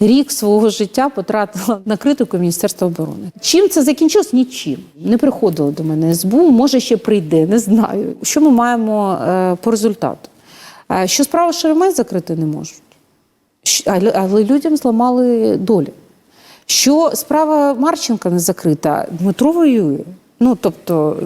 рік свого життя потратила на критику Міністерства оборони. Чим це закінчилось? Нічим. Не приходило до мене СБУ, може ще прийде, не знаю. Що ми маємо е, по результату? Е, що справа Шеремет закрити не можуть, але людям зламали долі. Що справа Марченка не закрита, Дмитро воює. Ну тобто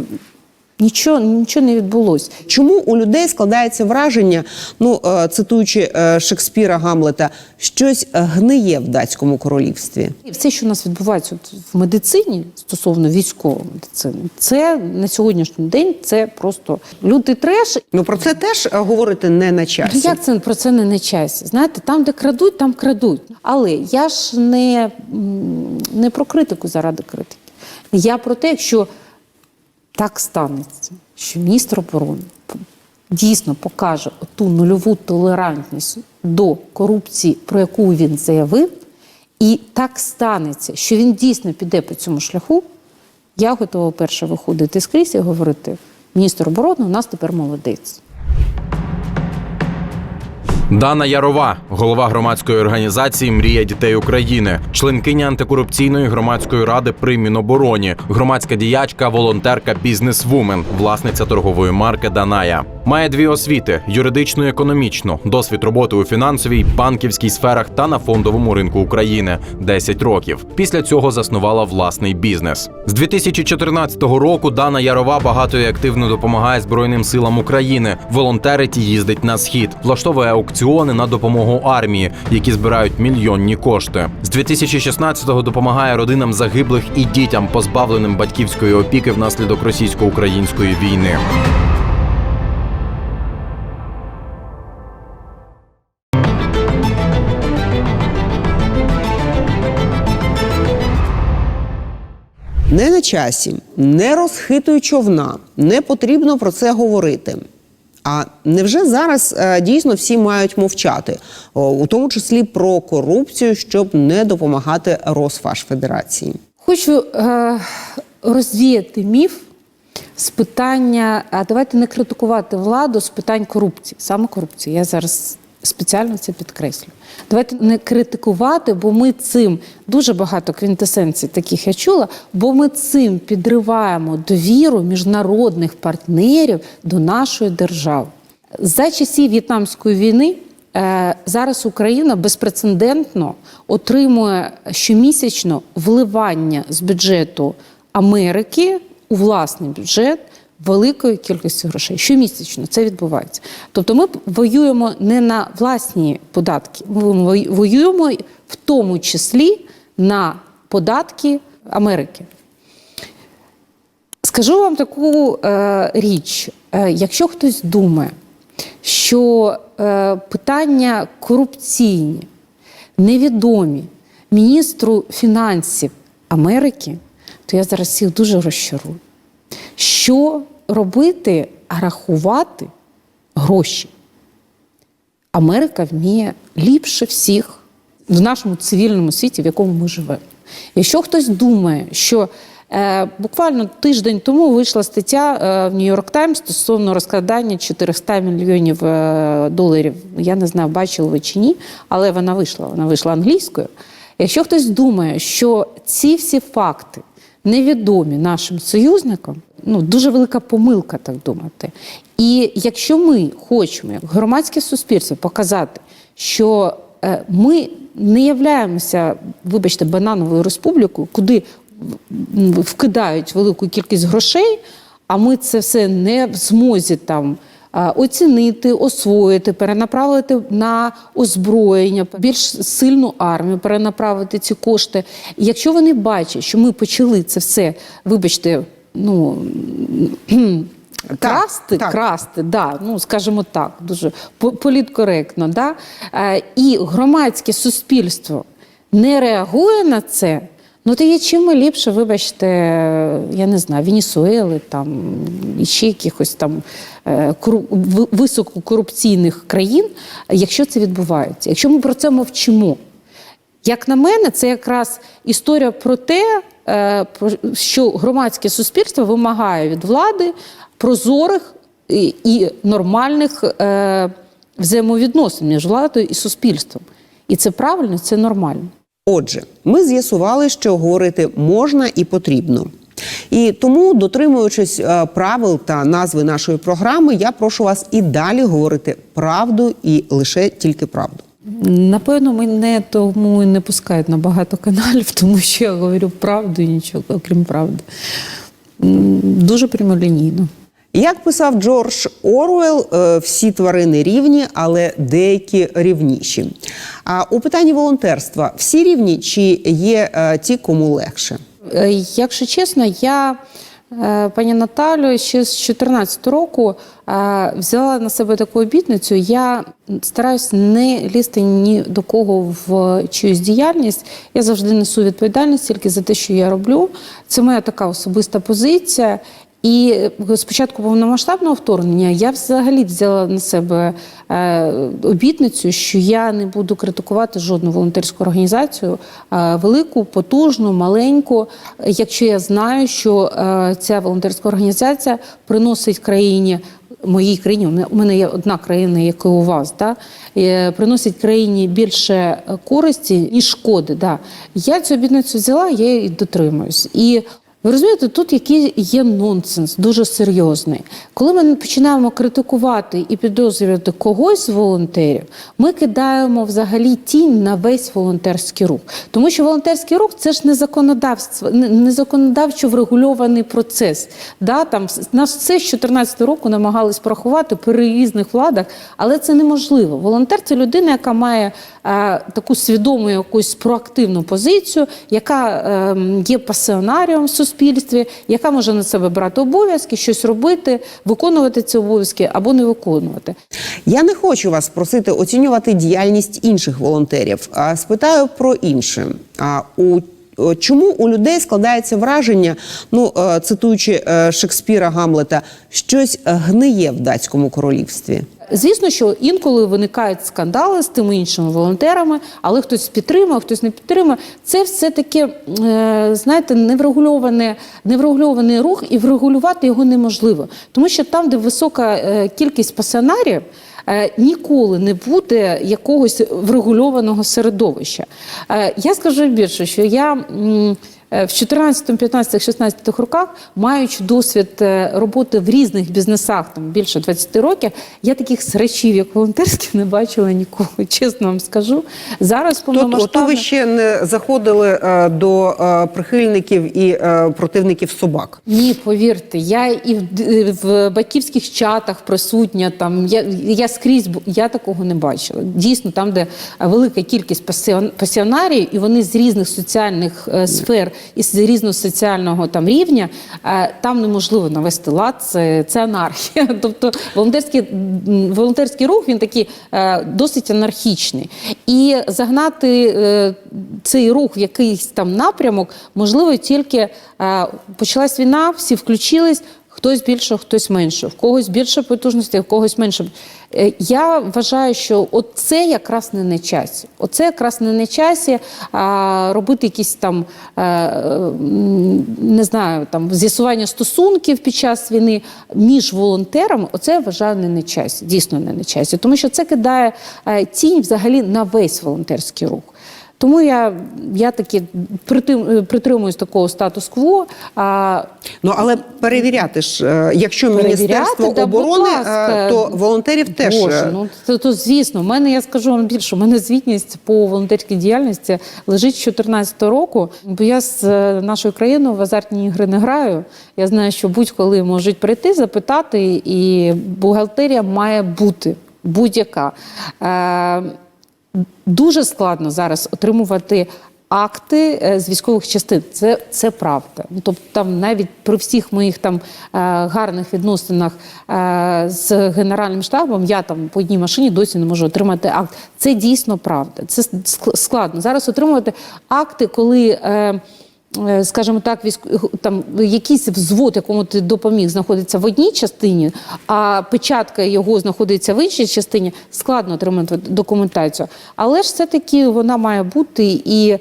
нічого, нічого не відбулося. Чому у людей складається враження, ну е, цитуючи е, Шекспіра Гамлета, щось гниє в датському королівстві? Все, що у нас відбувається в медицині стосовно військової медицини, це на сьогоднішній день це просто лютий треш. Ну про це теж е, говорити не на Ну, часі. Як це про це не на часі? Знаєте, там, де крадуть, там крадуть. Але я ж не, не про критику заради критики. Я про те, якщо так станеться, що міністр оборони дійсно покаже ту нульову толерантність до корупції, про яку він заявив, і так станеться, що він дійсно піде по цьому шляху, я готова перше виходити скрізь і говорити: міністр оборони у нас тепер молодець. Дана Ярова, голова громадської організації Мрія дітей України, членкиня антикорупційної громадської ради при Мінобороні, громадська діячка, волонтерка, бізнесвумен, власниця торгової марки Даная. Має дві освіти: юридичну і економічну, досвід роботи у фінансовій, банківській сферах та на фондовому ринку України 10 років. Після цього заснувала власний бізнес. З 2014 року Дана Ярова багато і активно допомагає Збройним силам України. Волонтерить і їздить на схід, влаштовує аукціони на допомогу армії, які збирають мільйонні кошти. З 2016-го допомагає родинам загиблих і дітям, позбавленим батьківської опіки внаслідок російсько-української війни. Часі, не розхитуй човна, не потрібно про це говорити. А невже зараз е, дійсно всі мають мовчати, у тому числі про корупцію, щоб не допомагати Росфашфедерації? Хочу е, розвіяти міф з питання, а давайте не критикувати владу з питань корупції, саме корупції. Я зараз спеціально це підкреслю. Давайте не критикувати, бо ми цим дуже багато квінтесенцій таких я чула, бо ми цим підриваємо довіру міжнародних партнерів до нашої держави. За часів В'єтнамської війни е, зараз Україна безпрецедентно отримує щомісячно вливання з бюджету Америки у власний бюджет великої кількості грошей. Щомісячно це відбувається. Тобто ми воюємо не на власні податки, ми воюємо в тому числі на податки Америки. Скажу вам таку е, річ: е, якщо хтось думає, що е, питання корупційні, невідомі міністру фінансів Америки, то я зараз всіх дуже розчарую. Що робити, а рахувати гроші? Америка вміє ліпше всіх в нашому цивільному світі, в якому ми живемо. Якщо хтось думає, що е, буквально тиждень тому вийшла стаття е, в Нью-Йорк Таймс стосовно розкладання 400 мільйонів е, доларів, я не знаю, бачили ви чи ні, але вона вийшла, вона вийшла англійською. Якщо хтось думає, що ці всі факти невідомі нашим союзникам, ну дуже велика помилка так думати. І якщо ми хочемо, як громадське суспільство, показати, що е, ми не являємося, вибачте, банановою республікою, куди вкидають велику кількість грошей, а ми це все не в змозі там. Оцінити, освоїти, перенаправити на озброєння, більш сильну армію, перенаправити ці кошти. Якщо вони бачать, що ми почали це все, вибачте, ну красти, так. красти, да, ну скажімо так, дуже політкоректно, да? Е, і громадське суспільство не реагує на це. Ну, то є чим ліпше, вибачте, я не знаю, Венесуели, там і ще якихось там е, кору- висококорупційних країн, якщо це відбувається, якщо ми про це мовчимо. Як на мене, це якраз історія про те, що громадське суспільство вимагає від влади прозорих і, і нормальних е, взаємовідносин між владою і суспільством. І це правильно, це нормально. Отже, ми з'ясували, що говорити можна і потрібно. І тому, дотримуючись е, правил та назви нашої програми, я прошу вас і далі говорити правду і лише тільки правду. Напевно, мене тому і не пускають на багато каналів, тому що я говорю правду і нічого, окрім правди. Дуже прямолінійно. Як писав Джордж Оруел, е, всі тварини рівні, але деякі рівніші. А у питанні волонтерства всі рівні чи є е, ті, кому легше? Е, Якщо чесно, я пані Наталю ще з 2014 року е, взяла на себе таку обітницю. Я стараюсь не лізти ні до кого в чиюсь діяльність. Я завжди несу відповідальність тільки за те, що я роблю. Це моя така особиста позиція. І спочатку повномасштабного вторгнення я взагалі взяла на себе е, обітницю, що я не буду критикувати жодну волонтерську організацію, е, велику, потужну, маленьку, якщо я знаю, що е, ця волонтерська організація приносить країні. Моїй країні у мене- є одна країна, як у вас, да, е, приносить країні більше е, користі ніж шкоди. Да. Я цю обітницю взяла, я її дотримуюсь. І ви розумієте, тут який є нонсенс, дуже серйозний. Коли ми починаємо критикувати і підозрювати когось з волонтерів, ми кидаємо взагалі тінь на весь волонтерський рух. Тому що волонтерський рух це ж не законодавство, не- законодавчо врегульований процес. Да, там нас все з 2014 року намагались порахувати при різних владах, але це неможливо. Волонтер це людина, яка має е, таку свідому якусь проактивну позицію, яка е, є пасіонарієм суспільстві, яка може на себе брати обов'язки, щось робити, виконувати ці обов'язки або не виконувати. Я не хочу вас просити оцінювати діяльність інших волонтерів. А спитаю про інше. А у Чому у людей складається враження, ну е, цитуючи е, Шекспіра Гамлета, щось гниє в датському королівстві? Звісно, що інколи виникають скандали з тими іншими волонтерами, але хтось підтримує, хтось не підтримує. Це все таки, е, знаєте, неврегульований, неврегульований рух, і врегулювати його неможливо. Тому що там, де висока е, кількість пасіонарів, е, ніколи не буде якогось врегульованого середовища. Е, Я скажу більше, що я. Е, В 14, 15, 16 роках, маючи досвід е, роботи в різних бізнесах, там більше 20 років, я таких срачів, як волонтерських, не бачила ніколи. Чесно вам скажу. Зараз Тобто, то повномасштабно... ви ще не заходили е, до е, прихильників і е, противників собак. Ні, повірте, я і в, в батьківських чатах присутня. Там я, я скрізь я такого не бачила. Дійсно, там, де велика кількість пасіон- пасіонарів, і вони з різних соціальних сфер і з різного соціального там рівня, е, там неможливо навести лад. Це, це анархія. Тобто волонтерський, волонтерський рух він такий е, досить анархічний. І загнати е, цей рух в якийсь там напрямок можливо тільки почалась війна, всі включились. Хтось більше, хтось менше, в когось більше потужності, в когось менше. Е, Я вважаю, що це якраз не на часі. Оце якраз не на часі а, робити якісь там е, не знаю, там з'ясування стосунків під час війни між волонтерами. Оце я вважаю не на часі, дійсно не на часі, тому що це кидає е, тінь взагалі на весь волонтерський рух. Тому я, я таки притримуюсь такого статус-кво. А, Ну але перевіряти ж, е, якщо Перевіряти, міністерство да, оборони, ласка. е, то волонтерів теж е, Боже, ну то, то звісно, в мене я скажу вам більше. У мене звітність по волонтерській діяльності лежить з 2014 року. Бо я з е, нашою країною в азартні ігри не граю. Я знаю, що будь-коли можуть прийти, запитати, і бухгалтерія має бути будь-яка. Е, дуже складно зараз отримувати. Акти е, з військових частин це, це правда. Ну тобто, там навіть при всіх моїх там е, гарних відносинах е, з генеральним штабом, я там по одній машині досі не можу отримати акт. Це дійсно правда. Це ск- складно зараз отримувати акти, коли. Е, е, Скажімо так, військ... там якийсь взвод, якому ти допоміг, знаходиться в одній частині, а печатка його знаходиться в іншій частині, складно отримати документацію. Але ж все-таки вона має бути і Е,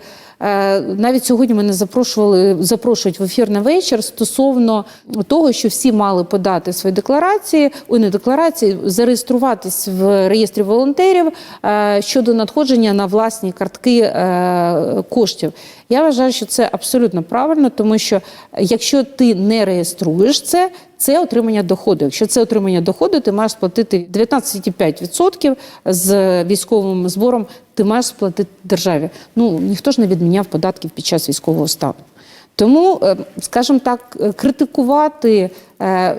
Навіть сьогодні мене запрошували, запрошують в ефір на вечір стосовно того, що всі мали подати свої декларації, ой, не декларації, зареєструватись в реєстрі волонтерів е, щодо надходження на власні картки е, коштів. Я вважаю, що це абсолютно правильно, тому що якщо ти не реєструєш це, це отримання доходу. Якщо це отримання доходу, ти маєш сплатити 19,5% з військовим збором. Ти маєш сплатити державі. Ну ніхто ж не відміняв податків під час військового стану. Тому, е, скажімо так, е, критикувати е,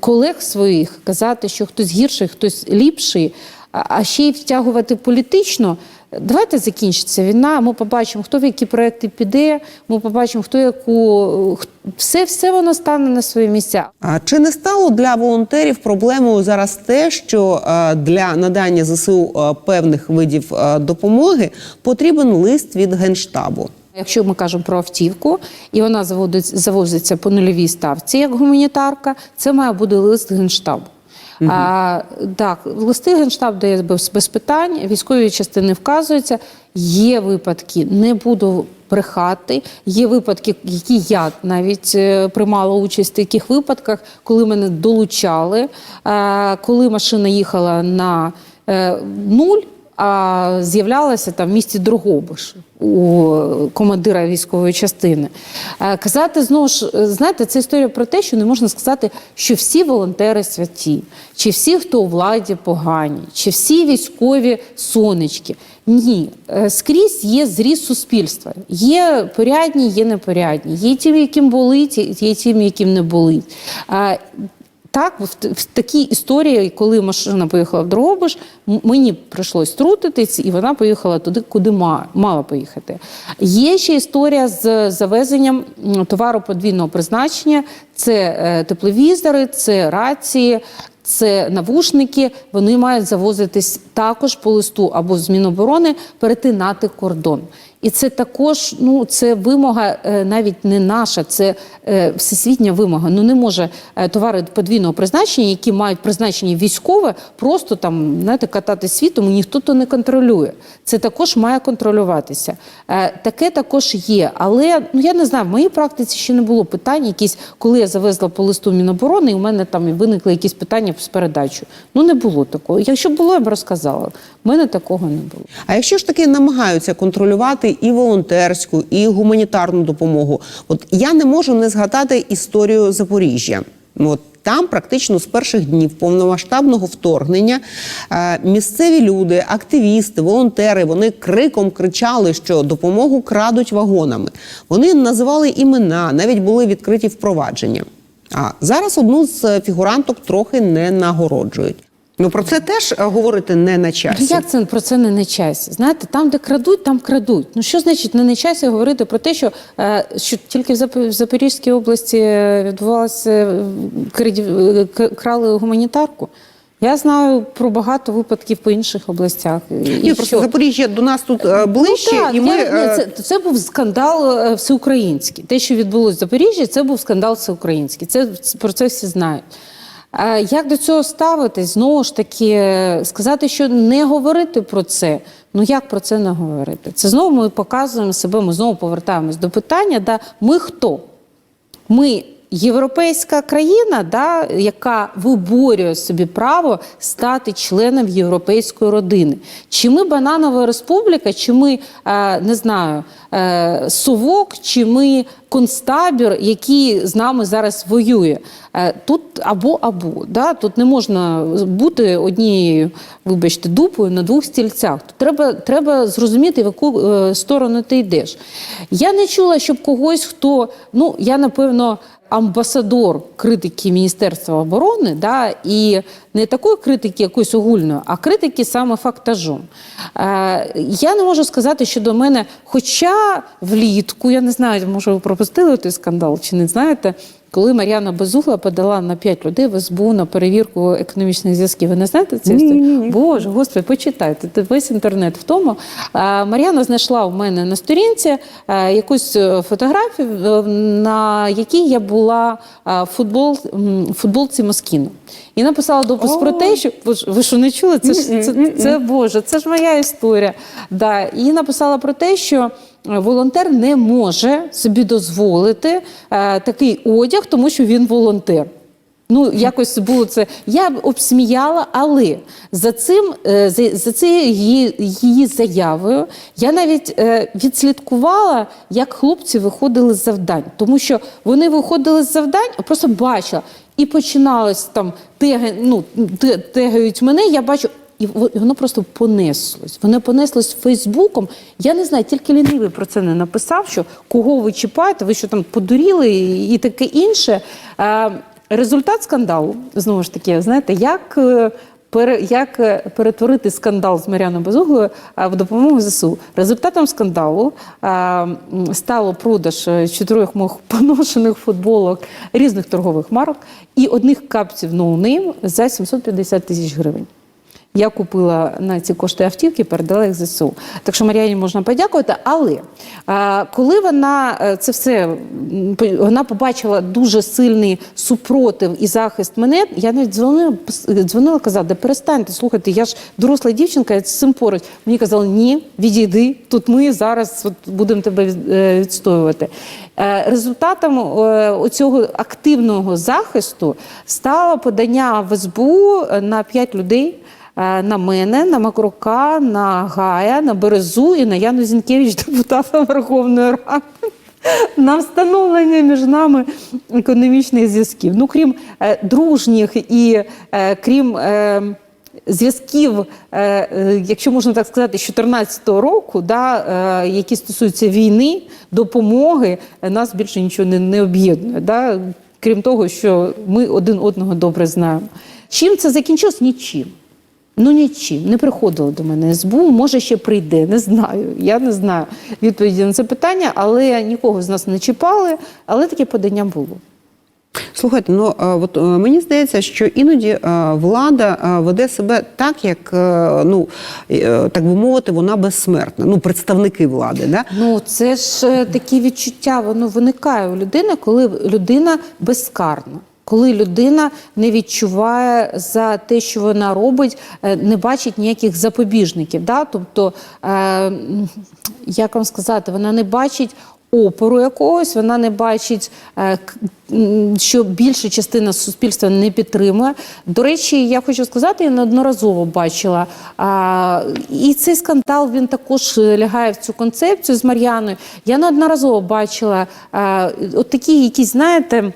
колег своїх, казати, що хтось гірший, хтось ліпший, а а ще й втягувати політично. Давайте закінчиться війна. Ми побачимо, хто в які проекти піде. Ми побачимо, хто яку все, все воно стане на свої місця. А чи не стало для волонтерів проблемою зараз те, що е, для надання ЗСУ е, певних видів е, допомоги потрібен лист від генштабу? Якщо ми кажемо про автівку, і вона заводить, завозиться по нульовій ставці як гуманітарка, це має бути лист генштабу. А, так, листи генштаб дає без, питань, військові частини вказуються. Є випадки, не буду брехати. Є випадки, які я навіть е, приймала участь в таких випадках, коли мене долучали, коли машина їхала на е, нуль а з'являлася там в місті Дрогобиш у командира військової частини. Е, Казати знову ж, е, знаєте, це історія про те, що не можна сказати, що всі волонтери святі, чи всі, хто у владі погані, чи всі військові сонечки. Ні, Е, скрізь є зріз суспільства. Є порядні, є непорядні. Є ті, яким болить, є ті, яким не болить. Так, в, такій історії, коли машина поїхала в Дрогобиш, мені прийшлось трутитись, і вона поїхала туди, куди ма- мала поїхати. Є ще історія з завезенням товару подвійного призначення: це е, тепловізори, це рації. Це навушники, вони мають завозитись також по листу або з Міноборони перетинати кордон. І це також ну це вимога е, навіть не наша, це е, всесвітня вимога. Ну не може е, товари подвійного призначення, які мають призначення військове, просто там знаєте, катати світом, і ніхто то не контролює. Це також має контролюватися. Таке також є. Але ну я не знаю, в моїй практиці ще не було питань, якісь, коли я завезла по листу Міноборони, і у мене там виникли якісь питання з передачею. Ну не було такого. Якщо було, я б розказала. У мене такого не було. А якщо ж таки намагаються контролювати і волонтерську, і гуманітарну допомогу, от я не можу не згадати історію Запоріжжя. От там практично з перших днів повномасштабного вторгнення е, місцеві люди, активісти, волонтери, вони криком кричали, що допомогу крадуть вагонами. Вони називали імена, навіть були відкриті впровадження. А зараз одну з фігуранток трохи не нагороджують. Ну про це теж е, говорити не на часі. Ну, Як це про це не на часі? Знаєте, там, де крадуть, там крадуть. Ну що значить не на часі говорити про те, що, е, що тільки в Запорізькій області е, відбувалося крали гуманітарку? Я знаю про багато випадків по інших областях. І просто що? Запоріжжя до нас тут е, ближче, Ну, так, і ми я, е, це, це був скандал всеукраїнський. Те, що відбулося в Запоріжжі, це був скандал всеукраїнський. Це про це всі знають. Як до цього ставитись? Знову ж таки, сказати, що не говорити про це. Ну як про це не говорити? Це знову ми показуємо себе, ми знову повертаємось до питання, да, ми хто? Ми європейська країна, да, яка виборює собі право стати членом європейської родини. Чи ми бананова республіка, чи ми е, не знаю, е, совок, чи ми концтабір, який з нами зараз воює. Е, Тут або або да? тут не можна бути однією, вибачте, дупою на двох стільцях. Тут треба, треба зрозуміти, в яку сторону ти йдеш. Я не чула, щоб когось, хто ну я напевно. Амбасадор критики Міністерства оборони, да, і не такої критики якоїсь огульної, а критики саме фактажом. Е, я не можу сказати, що до мене, хоча влітку, я не знаю, може ви пропустили той скандал чи не знаєте, коли Мар'яна Безугла подала на 5 людей в СБУ на перевірку економічних зв'язків. Ви не знаєте цю історію? Боже, господи, почитайте. Це весь інтернет в тому. Мар'яна знайшла в мене на сторінці е, якусь е, фотографію, е, на якій я була в футбол, футболці Москіно. І написала допис про те, що ви що не чули? Це ж це, це, Боже, це ж моя історія. Да. І написала про те, що волонтер не може собі дозволити е, такий одяг, тому що він волонтер. Ну, якось було це. Я б обсміяла, але за цим, е, за, цією її, заявою я навіть е, відслідкувала, як хлопці виходили з завдань. Тому що вони виходили з завдань, просто бачила, і починалось там теги, ну, те- тегають мене, я бачу. І воно просто понеслось. Воно понеслось Фейсбуком. Я не знаю, тільки лінивий про це не написав, що кого ви чіпаєте, ви що там подуріли і, таке інше. Е, результат скандалу, знову ж таки, знаєте, як, е, як е, перетворити скандал з Мар'яною Безуглою в допомогу ЗСУ. Результатом скандалу стало продаж чотирьох моїх поношених футболок різних торгових марок і одних капців ноунейм за 750 тисяч гривень. Я купила на ці кошти автівки, передала їх ЗСУ. Так що Мар'яні можна подякувати. Але е, коли вона е, це все вона побачила дуже сильний супротив і захист мене, я навіть дзвонила, дзвонила казала, де перестаньте, слухайте, я ж доросла дівчинка, я з цим поруч. Мені казали, ні, відійди, тут ми зараз от, будемо тебе е, відстоювати. Е, Результатом е, оцього активного захисту стало подання в СБУ на 5 людей. Е, На мене, на Макрука, на Гая, на Березу і на Яну Зінкевич, депутата Верховної Ради, на встановлення між нами економічних зв'язків. Ну, крім е, дружніх і е, крім е, зв'язків, е, е, якщо можна так сказати, з 2014 року, да, які стосуються війни, допомоги, нас більше нічого не, не об'єднує. Да? Крім того, що ми один одного добре знаємо. Чим це закінчилось? Нічим. Ну нічим. Не приходило до мене СБУ, може ще прийде, не знаю. Я не знаю відповіді на це питання, але нікого з нас не чіпали, але таке подання було. Слухайте, ну е, от е, мені здається, що іноді е, влада веде себе так, як ну так би мовити, вона безсмертна. Ну, представники влади, да? Ну це ж такі відчуття, воно виникає у людини, коли людина безкарна. Коли людина не відчуває за те, що вона робить, е, не бачить ніяких запобіжників. Да? Тобто, е, як вам сказати, вона не бачить опору якогось, вона не бачить, е, що більша частина суспільства не підтримує. До речі, я хочу сказати, я неодноразово бачила. І цей скандал він також е, лягає в цю концепцію з Мар'яною. Я неодноразово бачила а, от такі якісь, знаєте.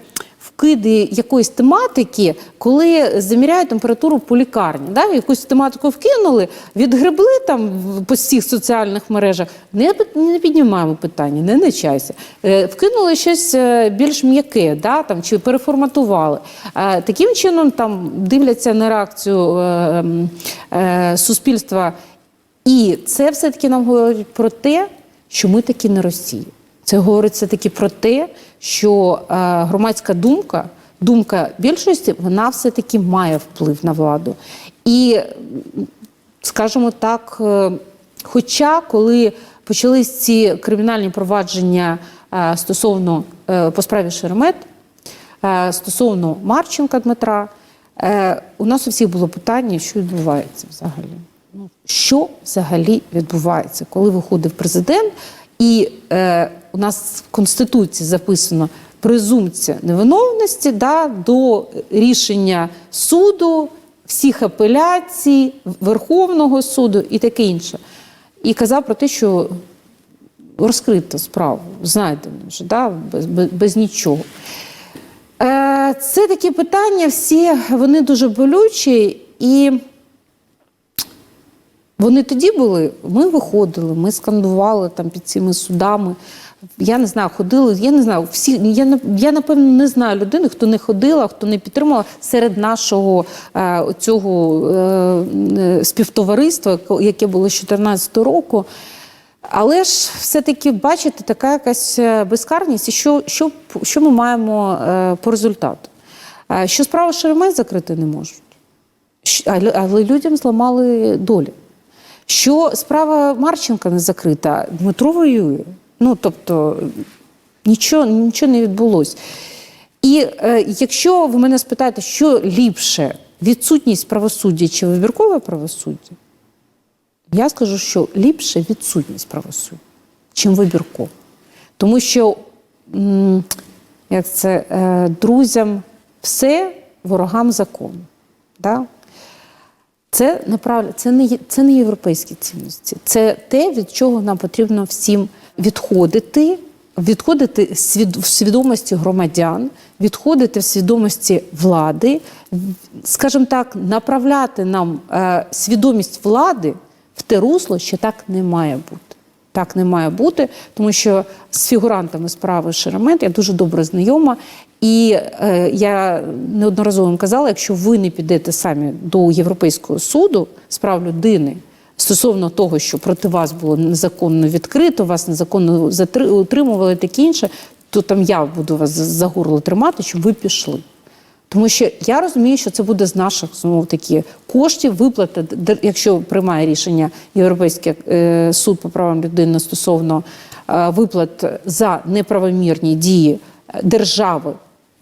Вкиди якоїсь тематики, коли заміряють температуру по лікарні, да? якусь тематику вкинули, відгребли там по всіх соціальних мережах, не, не піднімаємо питання, не на часі. Е, Вкинули щось е, більш м'яке, да? там, чи переформатували. Е, Таким чином там дивляться на реакцію суспільства. І це все-таки нам говорить про те, що ми таки не Росія. Це говорить все-таки про те, що е, громадська думка, думка більшості, вона все-таки має вплив на владу. І, скажімо так, е, хоча коли почались ці кримінальні провадження е, стосовно по справі Шеремет, стосовно Марченка Дмитра, у нас у всіх було питання, що відбувається взагалі. Ну, що взагалі відбувається, коли виходив президент, і е, у нас в Конституції записано презумпція невиновності да, до рішення суду, всіх апеляцій, Верховного суду і таке інше. І казав про те, що розкрито справу, знайдено вже, да, без, без, без нічого. Е, Це такі питання, всі вони дуже болючі, і вони тоді були, ми виходили, ми скандували там під цими судами. Я не знаю, ходили, я не знаю, всі, я, я напевно не знаю людини, хто не ходила, хто не підтримував серед нашого е, цього е, е, співтовариства, яке було з 2014 року. Але ж все-таки, бачите, така якась е, безкарність. І що, що, що ми маємо е, по результату? Е, Що справу Шеремет закрити не можуть, але людям зламали долі. Що справа Марченка не закрита, Дмитро воює. Ну, тобто, нічого, нічого не відбулося. І е, якщо ви мене спитаєте, що ліпше, відсутність правосуддя чи вибіркове правосуддя, я скажу, що ліпше відсутність правосуддя. чим вибірково. Тому що як це, е, друзям все, ворогам закону. Да? Це неправильно, це не це не європейські цінності. Це те, від чого нам потрібно всім відходити, відходити в свідомості громадян, відходити в свідомості влади, скажімо так, направляти нам е, свідомість влади в те русло, що так не має бути. Так не має бути, тому що з фігурантами справи Шеремет я дуже добре знайома. І е, я неодноразово вам казала, якщо ви не підете самі до Європейського суду з прав людини стосовно того, що проти вас було незаконно відкрито, вас незаконно затри- утримували, таке інше, то там я буду вас за горло тримати, щоб ви пішли. Тому що я розумію, що це буде з наших знову таки коштів виплати, якщо приймає рішення Європейський е, суд по правам людини стосовно е, виплат за неправомірні дії держави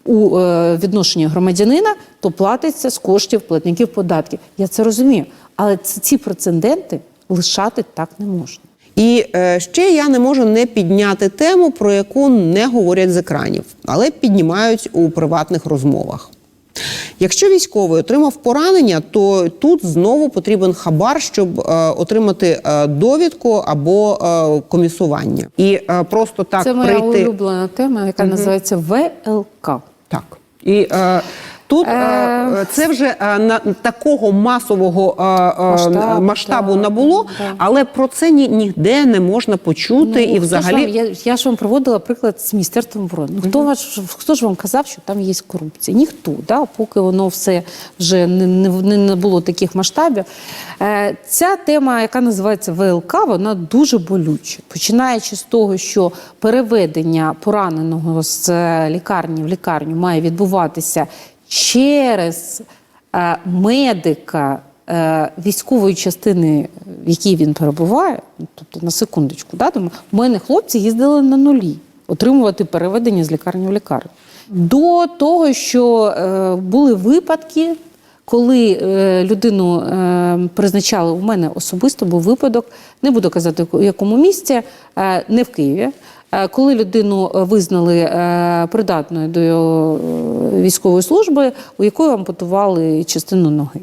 у е, відношенні громадянина, то платиться з коштів платників податків. Я це розумію, але ці прецеденти лишати так не можна. І ще я не можу не підняти тему, про яку не говорять з екранів, але піднімають у приватних розмовах. Якщо військовий отримав поранення, то тут знову потрібен хабар, щоб е, отримати е, довідку або е, комісування. І просто так це моя прийти. улюблена тема, яка називається ВЛК. Так. І е, тут е, Е, це вже е, на такого масового е, е, Масштабу, так, набуло, да. але про це ні, ніде не можна почути. і Ну, ж взагалі вам, я, я ж вам приводила приклад з Міністерством оборони. Ну, хто, ваш, хто ж вам казав, що там є корупція? Ніхто, да? поки воно все вже не, не, не не було таких масштабів. Е, ця тема, яка називається ВЛК, вона дуже болюча. Починаючи з того, що переведення пораненого з е, лікарні в лікарню має відбуватися через е, медика е, військової частини, в якій він перебуває, тобто на секундочку, да, тому, в мене хлопці їздили на нулі отримувати переведення з лікарні в лікарню. До того, що е, були випадки, коли людину призначали, у мене особисто був випадок, не буду казати, в якому місці, не в Києві. Е, Коли людину е, визнали е, придатною до військової служби, у якої ампутували частину ноги.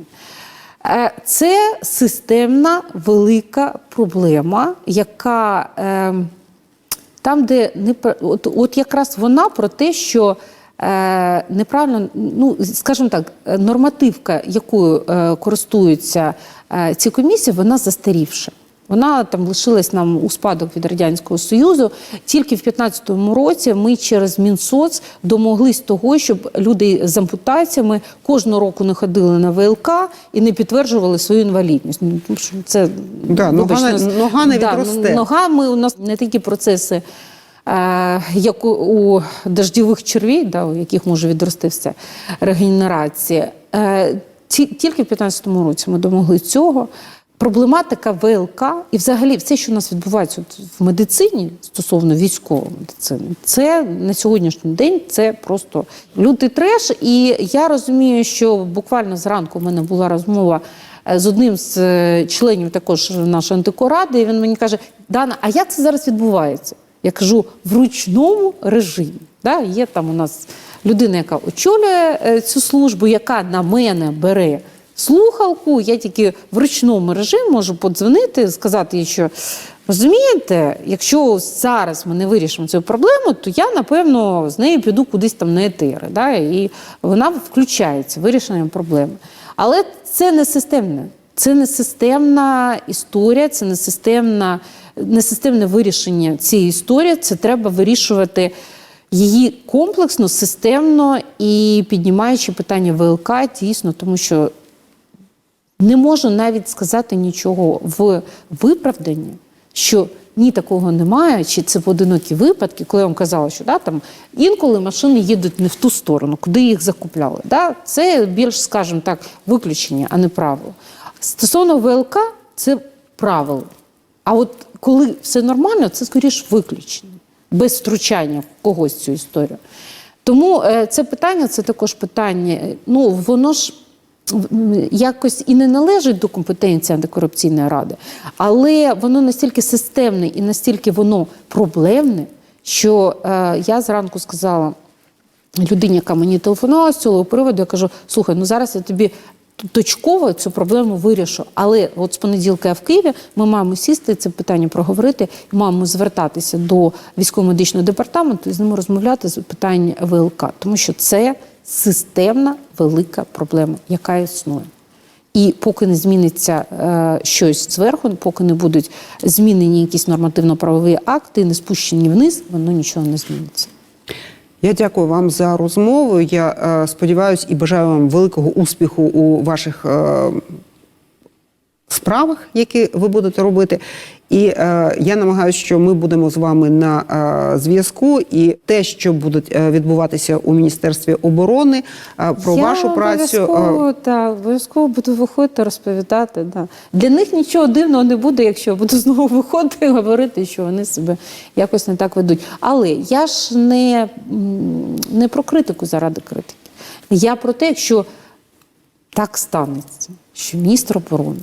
Це системна велика проблема, яка е, там, де не от, от якраз вона про те, що неправильно, ну скажімо так, нормативка, якою користуються ці комісії, вона застарівша. Вона там лишилась нам у спадок від радянського союзу. Тільки в 15-му році ми через Мінсоц домоглись того, щоб люди з ампутаціями кожного року не ходили на ВЛК і не підтверджували свою інвалідність. Ну, це Да, нога не- нога не Да, відросте. ногами у нас не такі процеси, е, як у, дождєвих червій, да, у яких може відрости все регенерація. Е, тільки в 15-му році ми домогли цього. Проблематика ВЛК і взагалі все, що у нас відбувається в медицині стосовно військової медицини, це на сьогоднішній день це просто лютий треш. І я розумію, що буквально зранку в мене була розмова е, з одним з е, членів також нашої антикоради, і він мені каже: Дана, а як це зараз відбувається? Я кажу, в ручному режимі. Да? Є там у нас людина, яка очолює е, цю службу, яка на мене бере слухалку. Я тільки в ручному режимі можу подзвонити, сказати їй, що розумієте, якщо зараз ми не вирішимо цю проблему, то я напевно з нею піду кудись там на етери. Да? І вона включається в вирішення проблеми. Але це не системне. Це не системна історія, це не системна, не системне вирішення цієї історії. Це треба вирішувати її комплексно, системно і піднімаючи питання ВЛК дійсно, тому що не можу навіть сказати нічого в виправданні, що ні такого немає, чи це поодинокі випадки, коли я вам казала, що да, там інколи машини їдуть не в ту сторону, куди їх закупляли. Да? Це більш, скажімо так, виключення, а не правило. Стосовно ВЛК, це правило. А от коли все нормально, це скоріш виключення, без втручання в когось цю історію. Тому е, це питання це також питання. Ну, воно ж якось і не належить до компетенції антикорупційної ради, але воно настільки системне і настільки воно проблемне, що е, я зранку сказала людині, яка мені телефонувала з цього приводу, я кажу: слухай, ну зараз я тобі. Точково цю проблему вирішу, але от з понеділка я в Києві ми маємо сісти це питання проговорити, і маємо звертатися до військово-медичного департаменту і з ними розмовляти з питань ВЛК, тому що це системна велика проблема, яка існує. І поки не зміниться е, щось зверху, поки не будуть змінені якісь нормативно-правові акти, не спущені вниз, воно нічого не зміниться. Я дякую вам за розмову. Я е, сподіваюся і бажаю вам великого успіху у ваших е, справах, які ви будете робити. І е, я намагаюся, що ми будемо з вами на е, зв'язку. І те, що буде е, відбуватися у міністерстві оборони, е, про Я вашу працю. е, Обов'язково, та, обов'язково буду виходити, розповідати. Да. Для них нічого дивного не буде, якщо я буду знову виходити і говорити, що вони себе якось не так ведуть. Але я ж не, не про критику заради критики. Я про те, якщо так станеться, що міністр оборони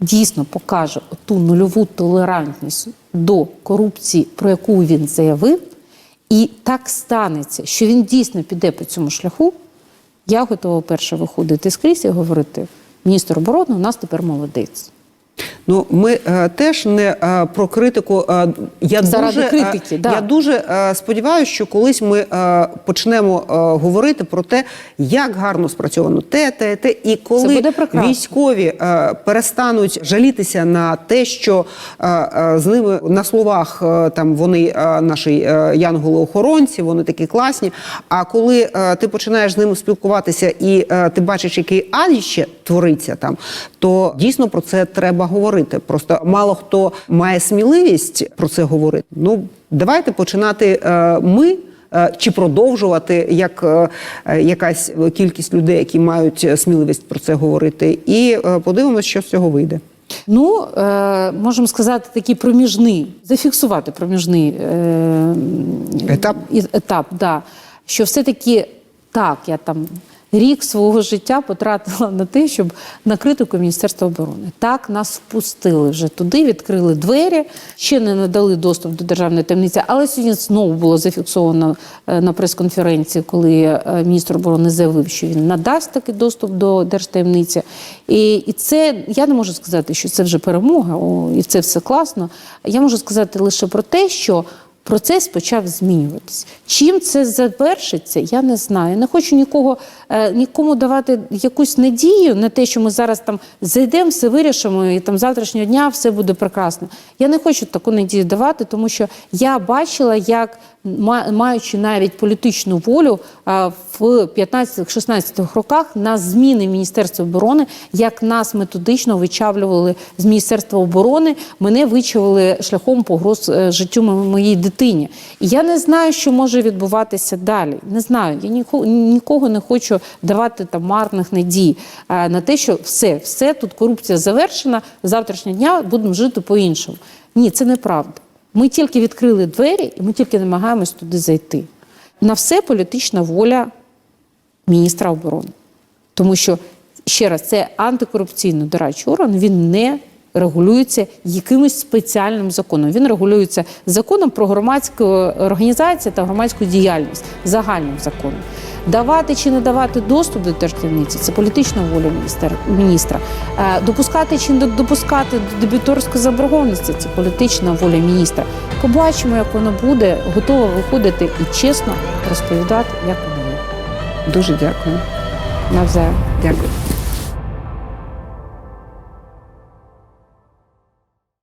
дійсно покаже ту нульову толерантність до корупції, про яку він заявив, і так станеться, що він дійсно піде по цьому шляху, я готова перше виходити скрізь і говорити: міністр оборони у нас тепер молодець. Ну, ми е, теж не е, про критику. Е, я Заради дуже, критики, е, да. я дуже е, сподіваюся, що колись ми е, почнемо е, говорити про те, як гарно спрацьовано те, те, те. І коли військові е, перестануть жалітися на те, що е, е, з ними на словах е, там вони е, наші е, янголи-охоронці, вони такі класні. А коли е, ти починаєш з ними спілкуватися і е, ти бачиш, який адіще твориться там, то дійсно про це треба говорити. Просто мало хто має сміливість про це говорити. Ну давайте починати е, ми. е, Чи продовжувати як е, якась кількість людей, які мають сміливість про це говорити, і подивимося, що з цього вийде. Ну, можемо сказати, такий проміжний, зафіксувати проміжний Етап? етап да, що все-таки так, я там рік свого життя потратила на те, щоб на критику Міністерства оборони. Так, нас впустили вже туди, відкрили двері, ще не надали доступ до державної таємниці, але сьогодні знову було зафіксовано е, на прес-конференції, коли е, міністр оборони заявив, що він надасть такий доступ до держтаємниці. І, і це я не можу сказати, що це вже перемога, о, і це все класно. Я можу сказати лише про те, що процес почав змінюватись. Чим це завершиться, я не знаю. Я не хочу нікого, нікому давати якусь надію на те, що ми зараз там зайдемо, все вирішимо, і там завтрашнього дня все буде прекрасно. Я не хочу таку надію давати, тому що я бачила, як ма- маючи навіть політичну волю в 15-16 роках на зміни в Міністерстві оборони, як нас методично вичавлювали з Міністерства оборони, мене вичавили шляхом погроз е, життю мо- моїй дитині. І я не знаю, що може відбуватися далі. Не знаю. Я ніко- нікого не хочу давати там марних надій е, на те, що все, все тут корупція завершена. Завтрашнього дня будемо жити по-іншому. Ні, це неправда. Ми тільки відкрили двері, і ми тільки намагаємось туди зайти. На все політична воля міністра оборони. Тому що, ще раз, це антикорупційний дорадчий орган, він не регулюється якимось спеціальним законом. Він регулюється законом про громадську організацію та громадську діяльність, загальним законом. Давати чи не давати доступ до держтаємниці – це політична воля міністра. Е, Допускати чи не допускати до дебіторської заборгованості – це політична воля міністра. Побачимо, як воно буде, готова виходити і чесно розповідати, як воно є. Дуже дякую. Навзаєм. Дякую.